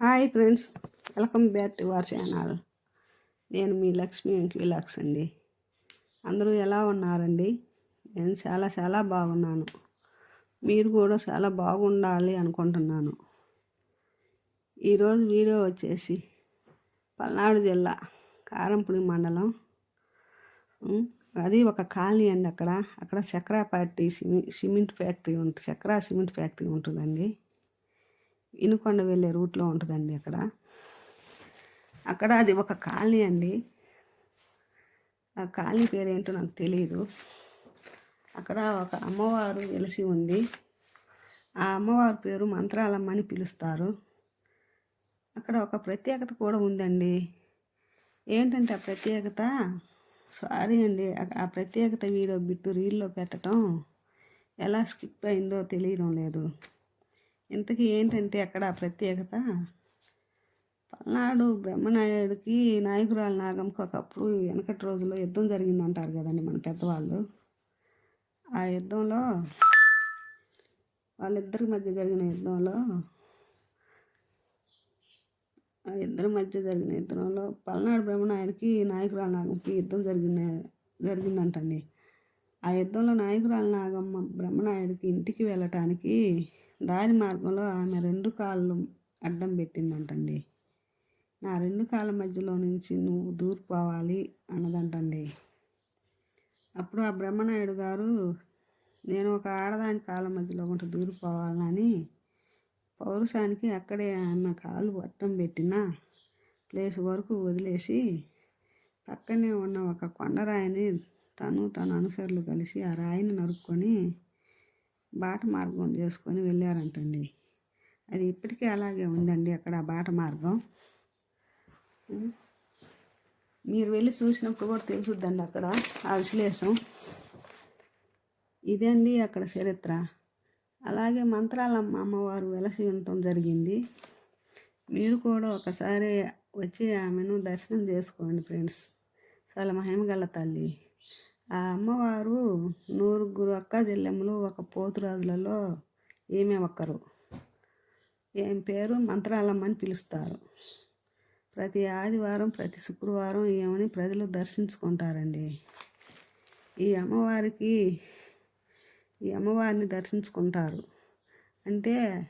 Hi friends welcome back to our channel. నేను మీ లక్ష్మి వెంకీలాక్స్ అండి. అందరూ ఎలా ఉన్నారండి? నేను చాలా చాలా బాగున్నాను. మీరు కూడా చాలా బాగుండాలి అనుకుంటున్నాను. ఈరోజు వీడియో వచ్చేసి పల్నాడు జిల్లా కారంపూడి మండలం. అది ఒక కాలనీ అండి అక్కడ. అక్కడ చక్రా ఫ్యాక్టరీ సిమి సిమెంట్ ఫ్యాక్టరీ ఉంటుంది చక్రా సిమెంట్ ఫ్యాక్టరీ ఉంటుందండి. ఇనుకొండ వెళ్ళే రూట్లో ఉంటుందండి అక్కడ. అక్కడ అది ఒక కాలనీ అండి. ఆ కాలనీ పేరు ఏంటో నాకు తెలియదు అక్కడ ఒక అమ్మవారు వెలిసి ఉంది. ఆ అమ్మవారి పేరు మంత్రాలమ్మ అని పిలుస్తారు. అక్కడ ఒక ప్రత్యేకత కూడా ఉందండి. ఏంటంటే ఆ ప్రత్యేకత? సారీ అండి ఆ- ఆ ప్రత్యేకత వీడియో బిట్టు రీల్లో పెట్టడం ఎలా స్కిప్ అయిందో తెలియడం లేదు. ఇంతకీ ఏంటంటే అక్కడ ప్రత్యేకత? పల్నాడు బ్రహ్మనాయుడికి నాయకురాలు నాగంకి ఒకప్పుడు వెనకటి రోజుల్లో యుద్ధం జరిగిందంటారు కదండి మన పెద్దవాళ్ళు. ఆ యుద్ధంలో వాళ్ళిద్దరి మధ్య జరిగిన యుద్ధంలో ఆ ఇద్దరి మధ్య జరిగిన యుద్ధంలో పల్నాడు బ్రహ్మనాయుడికి నాయకురాలు నాగంకి యుద్ధం జరిగిన జరిగిందంటండి. ఆ యుద్ధంలో నాయకురాలు నాగమ్మ బ్రహ్మనాయుడికి ఇంటికి వెళ్ళటానికి దారి మార్గంలో ఆమె రెండు కాళ్ళు అడ్డం పెట్టిందంటండి. నా రెండు కాళ్ళ మధ్యలో నుంచి నువ్వు దూరిపోవాలి అన్నదంటండి. అప్పుడు ఆ బ్రహ్మనాయుడు గారు నేను ఒక ఆడదాని కాళ్ళ మధ్యలో ఉంటే దూరిపోవాలని పౌరుషానికి అక్కడే ఆమె కాలు అడ్డం పెట్టిన ప్లేస్ వరకు వదిలేసి పక్కనే ఉన్న ఒక కొండరాయిని తను తన అనుసరులు కలిసి ఆ రాయిని నరుక్కొని బాట మార్గం చేసుకొని వెళ్ళారంటండి. అది ఇప్పటికీ అలాగే ఉందండి అక్కడ ఆ బాట మార్గం. మీరు వెళ్ళి చూసినప్పుడు కూడా తెలుసుద్దండి అక్కడ ఆ విశ్లేషం ఇదండి అక్కడ చరిత్ర. అలాగే మంత్రాలమ్మ అమ్మవారు వెలసి ఉండటం జరిగింది. మీరు కూడా ఒకసారి వచ్చి ఆమెను దర్శనం చేసుకోండి ఫ్రెండ్స్. చాలా మహిమ గల తల్లి. ఆ అమ్మవారు నూరుగురు అక్క జిల్లెములు ఒక పోతురాజులలో ఏమే ఒక్కరు. ఏం పేరు? మంత్రాలమ్మ అని పిలుస్తారు. ప్రతి ఆదివారం ప్రతి శుక్రవారం ఏమని ప్రజలు దర్శించుకుంటారండి. ఈ అమ్మవారికి ఈ అమ్మవారిని దర్శించుకుంటారు. అంటే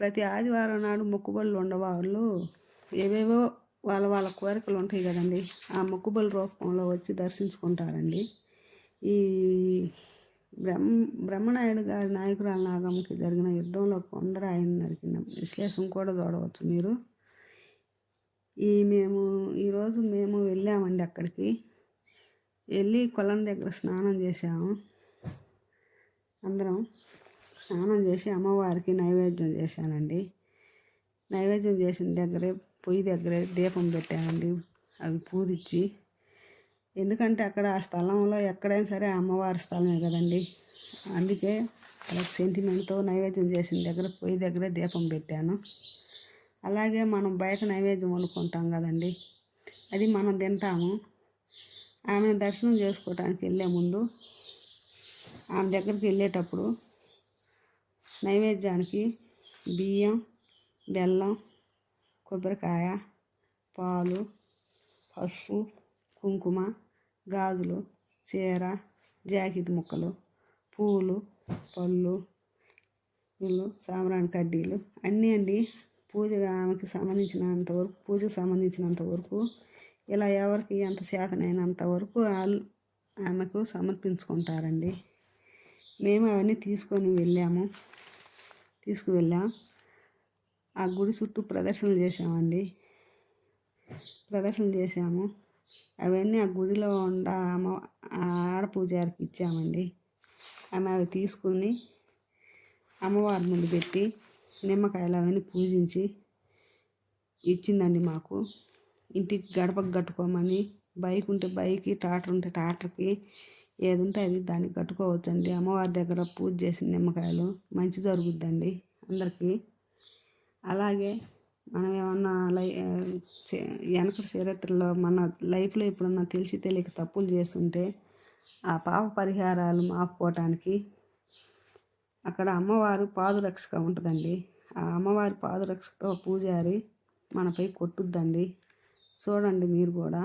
ప్రతి ఆదివారం నాడు మొక్కుబళ్ళు ఉండేవాళ్ళు. ఏవేవో వాళ్ళ వాళ్ళ కోరికలు ఉంటాయి కదండి. ఆ మొక్కుబళ్ళ రూపంలో వచ్చి దర్శించుకుంటారండి. ఈ బ్రహ్మ బ్రహ్మనాయుడు గారి నాయకురాల నాగమ్మకి జరిగిన యుద్ధంలో కొందరు ఆయన నరికిన విశ్లేషం కూడా చూడవచ్చు మీరు. ఈ మేము ఈరోజు మేము వెళ్ళామండి అక్కడికి. వెళ్ళి కొలం దగ్గర స్నానం చేసాము అందరం. స్నానం చేసి అమ్మవారికి నైవేద్యం చేశానండి. నైవేద్యం చేసిన దగ్గరే పొయ్యి దగ్గరే దీపం పెట్టానండి. అవి పూజించి ఎందుకంటే అక్కడ ఆ స్థలంలో ఎక్కడైనా సరే అమ్మవారి స్థలమే కదండి. అందుకే అలా సెంటిమెంట్తో నైవేద్యం చేసిన దగ్గర పొయ్యి దగ్గరే దీపం పెట్టాను. అలాగే మనం బయట నైవేద్యం వండుకుంటాం కదండి. అది మనం తింటాము. ఆమెను దర్శనం చేసుకోవటానికి వెళ్ళే ముందు ఆమె దగ్గరికి వెళ్ళేటప్పుడు నైవేద్యానికి బియ్యం బెల్లం కొబ్బరికాయ పాలు పసుపు కుంకుమ గాజులు చీర జాకెట్ ముక్కలు పూలు పళ్ళు ఇల్లు సాంబ్రాణి కడ్డీలు అన్నీ అండి. పూజ ఆమెకి సంబంధించినంత వరకు పూజకు సంబంధించినంత వరకు ఇలా ఎవరికి ఎంత చేతనైనంత వరకు వాళ్ళు ఆమెకు సమర్పించుకుంటారండి. మేము అవన్నీ తీసుకొని వెళ్ళాము. తీసుకువెళ్ళాం. ఆ గుడి చుట్టూ ప్రదర్శనలు చేసామండి ప్రదర్శన చేసాము అవన్నీ ఆ గుడిలో ఉండ అమ్మ ఆడ పూజారికి ఇచ్చామండి. ఆమె అవి తీసుకుని అమ్మవారి ముందు పెట్టి నిమ్మకాయలు అవన్నీ పూజించి ఇచ్చిందండి మాకు. ఇంటికి గడపకు కట్టుకోమని బైక్ ఉంటే బైక్కి ట్రాక్టర్ ఉంటే ట్రాక్టర్కి ఏది ఉంటే అది దానికి కట్టుకోవచ్చండి. అమ్మవారి దగ్గర పూజ చేసిన నిమ్మకాయలు మంచి జరుగుద్దండి అందరికీ. అలాగే మనం ఏమన్నా లై వెనకటి చరిత్రలో మన లైఫ్లో ఇప్పుడున్న తెలిసి తెలియక తప్పులు చేస్తుంటే ఆ పాప పరిహారాలు మాపుకోవటానికి అక్కడ అమ్మవారు పాదురక్షగా ఉంటుందండి. ఆ అమ్మవారి పాదరక్షతో పూజారి మనపై కొట్టుద్దండి. చూడండి మీరు కూడా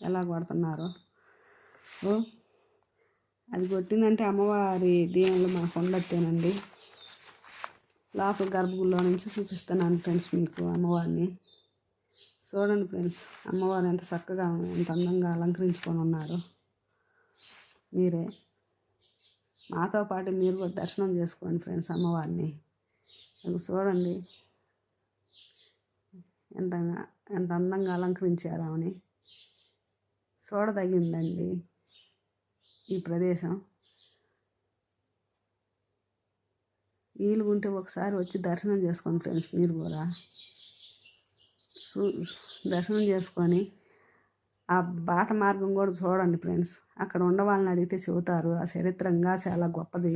ఎలా కొడుతున్నారో. ఓ అది కొట్టిందంటే అమ్మవారి దీనిలో మనకు ఉండొత్తేనండి లోపల గర్భగుడిలో నుంచి చూపిస్తున్నాను ఫ్రెండ్స్ మీకు అమ్మవారిని. చూడండి ఫ్రెండ్స్ అమ్మవారు ఎంత చక్కగా ఎంత అందంగా అలంకరించుకొని ఉన్నారు. మీరే. మాతో పాటు మీరు కూడా దర్శనం చేసుకోండి ఫ్రెండ్స్ అమ్మవారిని. చూడండి. ఎంత ఎంత అందంగా అలంకరించారు ఆమెని. చూడదగిందండి. ఈ ప్రదేశం. వీలు ఉంటే ఒకసారి వచ్చి దర్శనం చేసుకోండి ఫ్రెండ్స్ మీరు కూడా. దర్శనం చేసుకొని ఆ బాట మార్గం కూడా చూడండి ఫ్రెండ్స్. అక్కడ ఉన్న వాళ్ళని అడిగితే చెబుతారు ఆ చరిత్రంగా చాలా గొప్పది.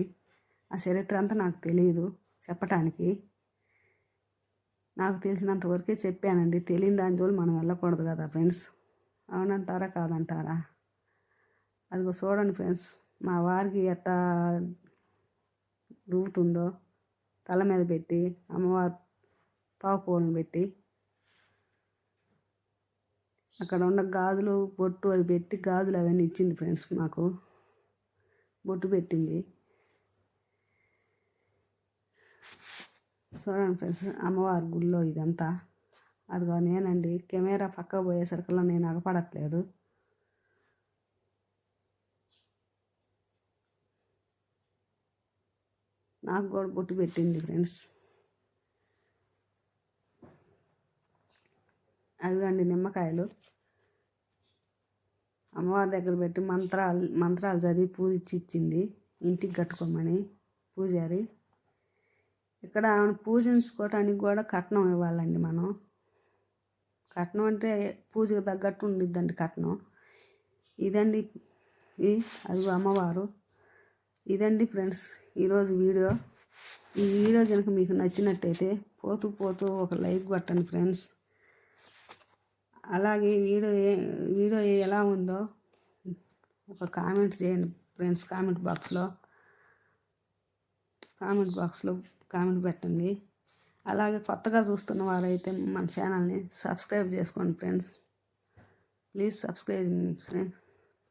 ఆ చరిత్ర అంతా నాకు తెలియదు చెప్పటానికి. నాకు తెలిసినంత వరకే చెప్పానండి. తెలియని దాని జోలు మనం వెళ్ళకూడదు కదా ఫ్రెండ్స్. అవునంటారా కాదంటారా? అదిగో చూడండి ఫ్రెండ్స్ మా వారికి ఎట్టా రువ్వుతుందో తల మీద పెట్టి అమ్మవారు పావు పెట్టి అక్కడ ఉన్న గాజులు బొట్టు అవి పెట్టి గాజులు అవన్నీ ఇచ్చింది ఫ్రెండ్స్ మాకు. బొట్టు పెట్టింది. చూడండి ఫ్రెండ్స్ అమ్మవారి గుళ్ళో ఇదంతా. అదిగో నేనండి కెమెరా పక్క పోయేసరికల్లా నేను అగపడట్లేదు నాకు కూడా బొట్టు పెట్టింది ఫ్రెండ్స్. అవిగండి నిమ్మకాయలు. అమ్మవారి దగ్గర పెట్టి మంత్రాలు మంత్రాలు చదివి పూజ ఇచ్చింది. ఇంటికి కట్టుకోమని పూజారి. ఇక్కడ ఆమెను పూజించుకోవటానికి కూడా కట్నం ఇవ్వాలండి మనం. కట్నం అంటే పూజకు తగ్గట్టు ఉండిద్దండి కట్నం. ఇదండి ఈ అది అమ్మవారు. ఇదండి ఫ్రెండ్స్ ఈరోజు వీడియో. ఈ వీడియో కనుక మీకు నచ్చినట్టయితే పోతూ పోతూ ఒక లైక్ కొట్టండి ఫ్రెండ్స్. అలాగే వీడియో వీడియో ఎలా ఉందో ఒక కామెంట్ చేయండి ఫ్రెండ్స్ కామెంట్ బాక్స్లో. కామెంట్ బాక్స్లో కామెంట్ పెట్టండి. అలాగే కొత్తగా చూస్తున్న వారైతే మన ఛానల్ని సబ్స్క్రైబ్ చేసుకోండి ఫ్రెండ్స్. Please subscribe friends.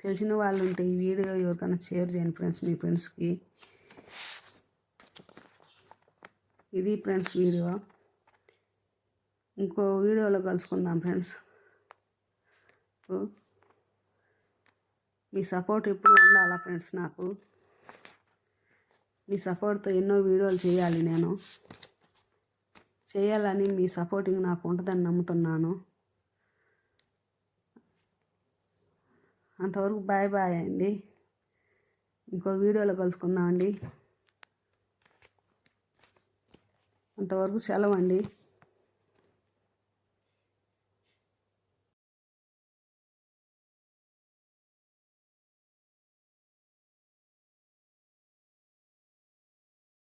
తెలిసిన వాళ్ళు ఉంటే ఈ వీడియో ఎవరికైనా షేర్ చేయండి ఫ్రెండ్స్ మీ ఫ్రెండ్స్కి. ఇది ఫ్రెండ్స్ వీడియో. ఇంకో వీడియోలో కలుసుకుందాం ఫ్రెండ్స్. మీ సపోర్ట్ ఎప్పుడు ఉండాలా ఫ్రెండ్స్ నాకు? మీ సపోర్ట్తో ఎన్నో వీడియోలు చేయాలి నేను. చేయాలని మీ సపోర్టింగ్ నాకు ఉంటుందని నమ్ముతున్నాను. అంతవరకు బాయ్ బాయ్ అండి. ఇంకో వీడియోలో కలుసుకుందామండి. అంతవరకు సెలవు అండి